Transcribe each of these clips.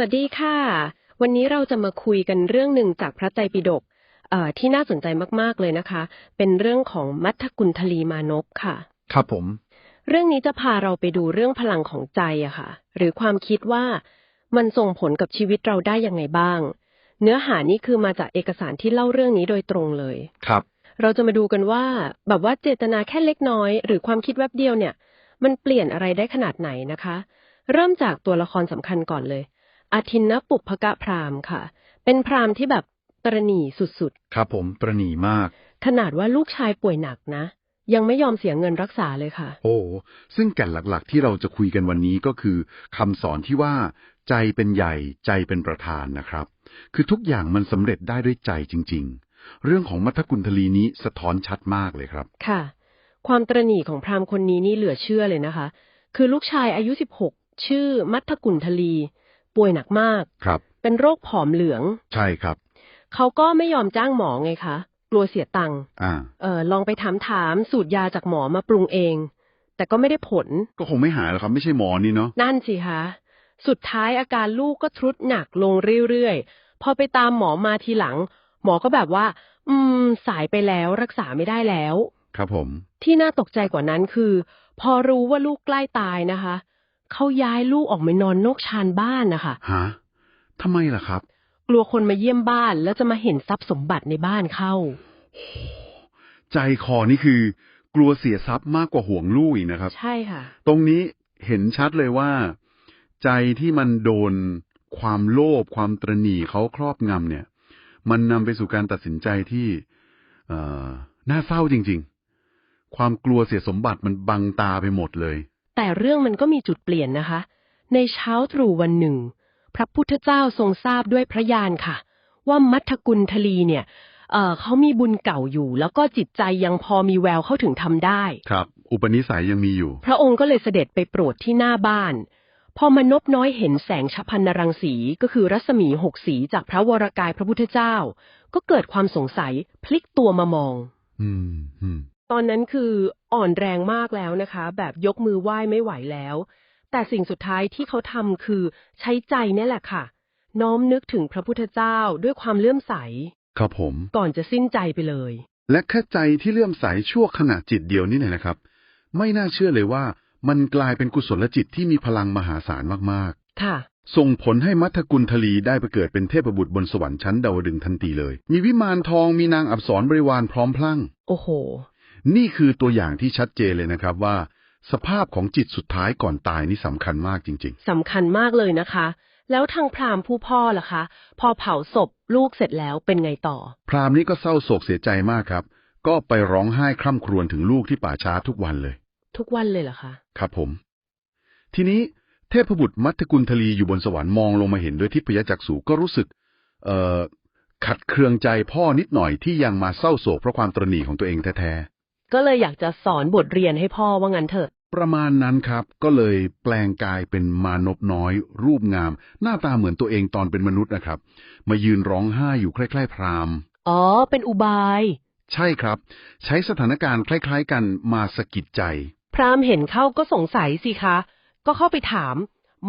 วัสดีค่ะ วันนี้เราจะมาคุยกันเรื่องหนึ่งจากพระไตรปิฎกเอ่อที่น่าสนใจมาก ๆ เลยนะคะ เป็นเรื่องของมัทธกุลทลีมานพค่ะ ครับผม เรื่องนี้จะพาเราไปดูเรื่องพลังของใจอะค่ะ หรือความคิดว่ามันส่งผลกับชีวิตเราได้ยังไงบ้าง เนื้อหานี่คือมาจากเอกสารที่เล่าเรื่องนี้โดยตรงเลย ครับ เราจะมาดูกันว่าแบบว่าเจตนาแค่เล็กน้อย หรือความคิดแวบเดียวเนี่ย มันเปลี่ยนอะไรได้ขนาดไหนนะคะ เริ่มจากตัวละครสำคัญก่อนเลย อาทินนปุพกะพราหมณ์ค่ะ เป็นพราหมณ์ที่แบบตระหนี่สุดครับผมประหนีมากๆขนาดว่าลูกชายป่วยหนักนะ ยังไม่ยอมเสียเงินรักษาเลยค่ะ โอ้ ซึ่งแก่นหลักๆ ที่เราจะคุยกันวันนี้ก็คือคำสอนที่ว่า ใจเป็นใหญ่ใจเป็นประธานนะครับ คือทุกอย่างมันสำเร็จได้ด้วยใจจริง ๆ เรื่องของมัทธกุลทลีนี้สะท้อนชัดมากเลยครับ ค่ะ ความตระหนี่ของพราหมณ์คนนี้นี่เหลือเชื่อเลยนะคะ คือลูกชายอายุ 16 ชื่อมัทธกุลทลี ป่วยหนักมาก ครับ เป็นโรคผอมเหลือง ใช่ครับ เขาก็ไม่ยอมจ้างหมอไงคะ กลัวเสียตังค์อ่า เออลองไปถามถามสูตรยาจากหมอมาปรุงเอง แต่ก็ไม่ได้ผล ก็คงไม่หายหรอกครับ ไม่ใช่หมอนี่เนาะ นั่นสิคะ สุดท้ายอาการลูกก็ทรุดหนักลงเรื่อยๆ พอไปตามหมอมาทีหลัง หมอก็แบบว่า อืม สายไปแล้วรักษาไม่ได้แล้ว ครับผม ที่น่าตกใจกว่านั้นคือ พอรู้ว่าลูกใกล้ตายนะคะ เขาย้ายลูกออกมานอนนอกชานบ้านนะคะฮะทำไมล่ะครับ กลัวคนมาเยี่ยมบ้านแล้วจะมาเห็นทรัพย์สมบัติในบ้านเข้า ใจคอนี่คือ กลัวเสียทรัพย์มากกว่าห่วงลูกอีกนะครับ ใช่ค่ะ ตรงนี้เห็นชัดเลยว่า ใจที่มันโดนความโลภความตรณีเขาครอบงำเนี่ย มันนำไปสู่การตัดสินใจที่เอ่อน่าเศร้าจริง ๆ ความกลัวเสียสมบัติมันบังตาไปหมดเลย แต่เรื่องมันก็มีจุดเปลี่ยนนะคะ ในเช้าตรู่วันหนึ่ง พระพุทธเจ้าทรงทราบด้วยพระญาณค่ะ ว่ามัทธกุลทลีเนี่ยเอ่อเขามีบุญเก่าอยู่ แล้วก็จิตใจยังพอมีแววเข้าถึงทำได้ ครับ อุปนิสัยยังมีอยู่ พระองค์ก็เลยเสด็จไปโปรดที่หน้าบ้าน พอมนบน้อยเห็นแสงชพันนรังสีก็คือรัศมีหกสีจากพระวรากายพระพุทธเจ้า ก็เกิดความสงสัยพลิกตัวมามอง อืมอืม ตอนนั้นคืออ่อนแรงมากแล้วนะคะ แบบยกมือไหว้ไม่ไหวแล้ว แต่สิ่งสุดท้ายที่เขาทำคือใช้ใจเนี่ยแหละค่ะ น้อมนึกถึงพระพุทธเจ้าด้วยความเลื่อมใส ครับผม ก่อนจะสิ้นใจไปเลย และแค่ใจที่เลื่อมใสชั่วขณะจิตเดียวนี่เนี่ยนะครับ ไม่น่าเชื่อเลยว่ามันกลายเป็นกุศลจิตที่มีพลังมหาศาลมากๆ ค่ะ ส่งผลให้มัทธกุลทลีได้ไปเกิดเป็นเทพบุตรบนสวรรค์ชั้นดาวดึงส์ทันทีเลย มีวิมานทองมีนางอับสรบริวารพร้อมพลั่ง โอ้โห นี่คือตัวอย่างที่ชัดเจนเลยนะครับว่า สภาพของจิตสุดท้ายก่อนตายนี่สำคัญมากจริงสำคัญมากเลยนะคะ แล้วทางพราหมณ์ผู้พ่อล่ะคะ พอเผาศพลูกเสร็จแล้วเป็นไงต่อๆพราหมณ์นี้ก็เศร้าโศกเสียใจมากครับ ก็ไปร้องไห้คร่ำครวญถึงลูกที่ป่าช้าทุกวันเลย ทุกวันเลยเหรอคะครับผม ทีนี้เทพบุตรมัทธกุลทลีอยู่บนสวรรค์มองลงมาเห็นด้วยทิพยจักษุก็รู้สึก เอ่อขัดเคืองใจพ่อนิดหน่อยที่ยังมาเศร้าโศกเพราะความตรณีของตัวเองแท้ ก็เลยอยากจะสอนบทเรียนให้พ่อว่างั้นเถอะๆประมาณนั้นครับ ก็เลยแปลงกายเป็นมานพน้อย รูปงาม หน้าตาเหมือนตัวเองตอนเป็นมนุษย์นะครับ มายืนร้องไห้อยู่ใกล้ๆพราหมณ์ อ๋อ เป็นอุบาย ใช่ครับ ใช้สถานการณ์คล้ายๆ กันมาสะกิดใจ พราหมณ์เห็นเข้าก็สงสัยสิคะ ก็เข้าไปถาม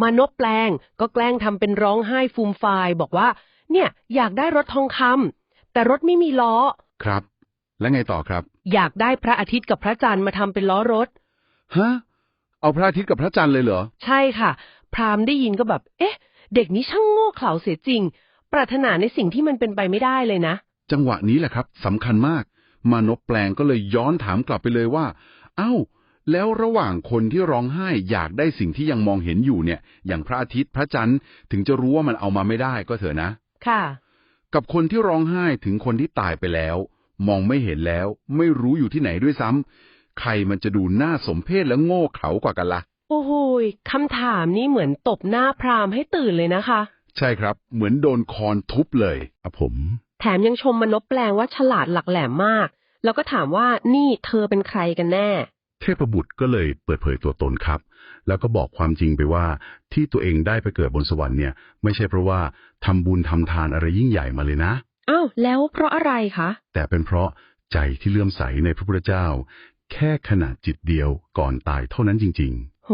มานพแปลงก็แกล้งทำเป็นร้องไห้ฟูมฟายบอกว่า เนี่ยอยากได้รถทองคำแต่รถไม่มีล้อ ครับ และไงต่อครับ อยากได้พระอาทิตย์กับพระจันทร์มาทำเป็นล้อรถ ฮะ เอาพระอาทิตย์กับพระจันทร์เลยเหรอ ใช่ค่ะ พราหมณ์ได้ยินก็แบบ เอ๊ะ เด็กนี้ช่างโง่เขลาเสียจริง ปรารถนาในสิ่งที่มันเป็นไปไม่ได้เลยนะ จังหวะนี้แหละครับสำคัญมาก มานพแปลงก็เลยย้อนถามกลับไปเลยว่า เอ้า แล้วระหว่างคนที่ร้องไห้อยากได้สิ่งที่ยังมองเห็นอยู่เนี่ย อย่างพระอาทิตย์พระจันทร์ถึงจะรู้ว่ามันเอามาไม่ได้ก็เถอะนะ ค่ะ กับคนที่ร้องไห้ถึงคนที่ตายไปแล้ว มองไม่เห็นแล้ว ไม่รู้อยู่ที่ไหนด้วยซ้ำใครมันจะดูน่าสมเพชและโง่เขลากว่ากันละ่ะ โอ้โหยคำถามนี้เหมือนตบหน้าพราหมณ์ให้ตื่นเลยนะคะ ใช่ครับ เหมือนโดนคอนทุบเลยครับผม แถมยังชมมนพแปลงว่าฉลาดหลักแหลมมาก แล้วก็ถามว่านี่เธอเป็นใครกันแน่ เทพบุตรก็เลยเปิดเผยตัวตนครับ แล้วก็บอกความจริงไปว่า ที่ตัวเองได้ไปเกิดบนสวรรค์เนี่ย ไม่ใช่เพราะว่าทำบุญทำทานอะไรยิ่งใหญ่มาเลยนะ อ้าวแล้วเพราะอะไรคะ แต่เป็นเพราะใจที่เลื่อมใสในพระพุทธเจ้า แค่ขณะจิตเดียวก่อนตายเท่านั้นจริงโโห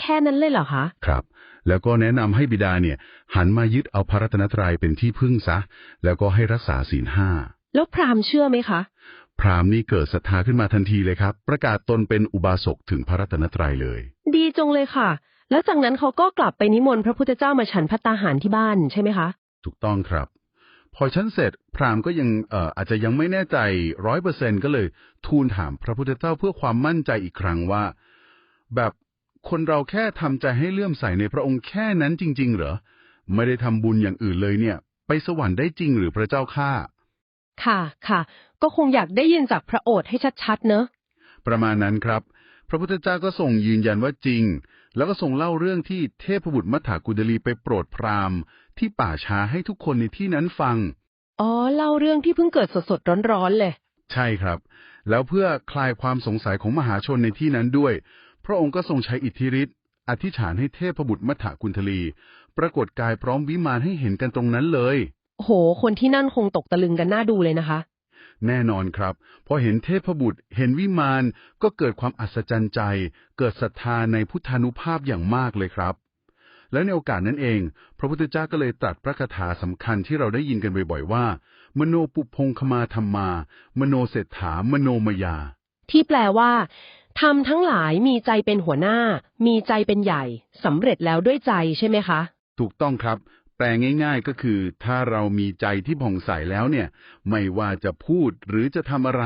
แค่นั้นเลยเหรอคะ ครับ แล้วก็แนะนำให้บิดาเนี่ย หันมายึดเอาพระรัตนตรัยเป็นที่พึ่งซะ แล้วก็ให้รักษาศีลห้า แล้วพราหมณ์เชื่อไหมคะ พราหมณ์นี่เกิดศรัทธาขึ้นมาทันทีเลยครับ ประกาศตนเป็นอุบาสกถึงพระรัตนตรัยเลย ดีจงเลยค่ะ แล้วจากนั้นเขาก็กลับไปนิมนต์พระพุทธเจ้ามาฉันพัตตาหารที่บ้านใช่ไหมคะ ถูกต้องครับ พอชั้นเสร็จพราหมณ์ก็ยังเอ่ออาจจะยังไม่แน่ใจร้อยเปอร์เซ็นก็เลย ทูลถามพระพุทธเจ้าเพื่อความมั่นใจอีกครั้งว่า แบบคนเราแค่ทำใจให้เลื่อมใสในพระองค์แค่นั้นจริง ๆ เหรอ ไม่ได้ทำบุญอย่างอื่นเลยเนี่ย ไปสวรรค์ได้จริงหรือพระเจ้าข้าค่ะค่ะ ก็คงอยากได้ยินจากพระโอษฐ์ให้ชัดๆเนอะประมาณนั้นครับ พระพุทธเจ้าก็ทรงยืนยันว่าจริง แล้วก็ทรงเล่าเรื่องที่เทพบุตรมัทธากุฎลีไปโปรดพราหมณ์ ที่ป่าช้าให้ทุกคนในที่นั้นฟัง อ๋อ เล่าเรื่องที่เพิ่งเกิดสดๆร้อนๆเลย ใช่ครับ แล้วเพื่อคลายความสงสัยของมหาชนในที่นั้นด้วย พระองค์ก็ทรงใช้อิทธิฤทธิ์อธิษฐานให้เทพบุตรมัทธกุณฑลี ปรากฏกายพร้อมวิมานให้เห็นกันตรงนั้นเลย โห คนที่นั่นคงตกตะลึงกันน่าดูเลยนะคะ แน่นอนครับพอเห็นเทพบุตร เห็นวิมานก็เกิดความอัศจรรย์ใจ เกิดศรัทธาในพุทธานุภาพอย่างมากเลยครับ และในโอกาสนั้นเอง พระพุทธเจ้าก็เลยตรัสพระคาถาสำคัญที่เราได้ยินกันบ่อยๆว่า มโนปุพงคมาธรรมา มโนเศรษฐามโนมยา ที่แปลว่าทำทั้งหลายมีใจเป็นหัวหน้า มีใจเป็นใหญ่สำเร็จแล้วด้วยใจใช่ไหมคะ ถูกต้องครับแป ลง่าย ๆ ก็คือ ถ้าเรามีใจที่ผ่องใสแล้วเนี่ย ไม่ว่าจะพูดหรือจะทำอะไร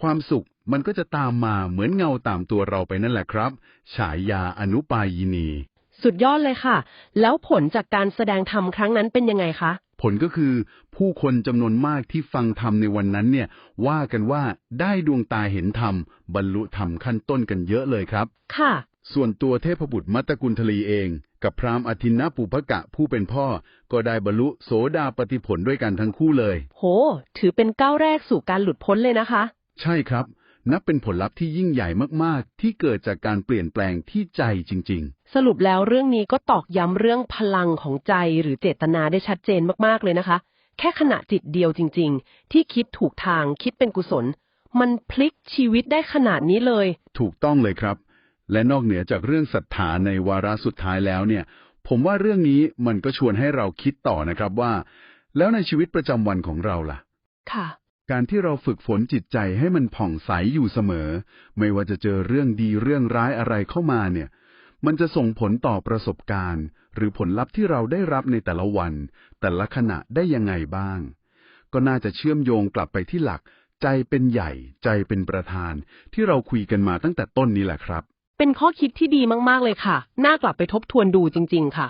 ความสุขมันก็จะตามมาเหมือนเงาตามตัวเราไปนั่นแหละครับ ฉายาอนุปายินี สุดยอดเลยค่ะ แล้วผลจากการแสดงธรรมครั้งนั้นเป็นยังไงคะ ผลก็คือผู้คนจำนวนมากที่ฟังธรรมในวันนั้นเนี่ย ว่ากันว่าได้ดวงตาเห็นธรรมบรรลุธรรมขั้นต้นกันเยอะเลยครับ ค่ะ ส่วนตัวเทพบุตรมัตตกุลทลีเอง กับพราหมณ์อทินนปุพกะผู้เป็นพ่อ ก็ได้บรรลุโสดาปฏิผลด้วยกันทั้งคู่เลย โห ถือเป็นก้าวแรกสู่การหลุดพ้นเลยนะคะ ใช่ครับ นับเป็นผลลัพธ์ที่ยิ่งใหญ่มากๆ ที่เกิดจากการเปลี่ยนแปลงที่ใจจริง สรุปแล้วเรื่องนี้ก็ตอกย้ำเรื่องพลังของใจหรือเจตนาได้ชัดเจนมากๆเลยนะคะ แค่ขณะจิตเดียวจริง ๆ ที่คิดถูกทางคิดเป็นกุศล มันพลิกชีวิตได้ขนาดนี้เลย ๆ ถูกต้องเลยครับ และนอกเหนือจากเรื่องศรัทธาในวาระสุดท้ายแล้วเนี่ย ผมว่าเรื่องนี้มันก็ชวนให้เราคิดต่อนะครับว่า แล้วในชีวิตประจำวันของเราล่ะ ค่ะ การที่เราฝึกฝนจิตใจให้มันผ่องใสอยู่เสมอ ไม่ว่าจะเจอเรื่องดีเรื่องร้ายอะไรเข้ามาเนี่ย มันจะส่งผลต่อประสบการณ์ หรือผลลัพธ์ที่เราได้รับในแต่ละวัน แต่ละขณะได้ยังไงบ้าง ก็น่าจะเชื่อมโยงกลับไปที่หลัก ใจเป็นใหญ่ ใจเป็นประธาน ที่เราคุยกันมาตั้งแต่ต้นนี้แหละครับ เป็นข้อคิดที่ดีมากๆเลยค่ะ น่ากลับไปทบทวนดูจริง ๆ ค่ะ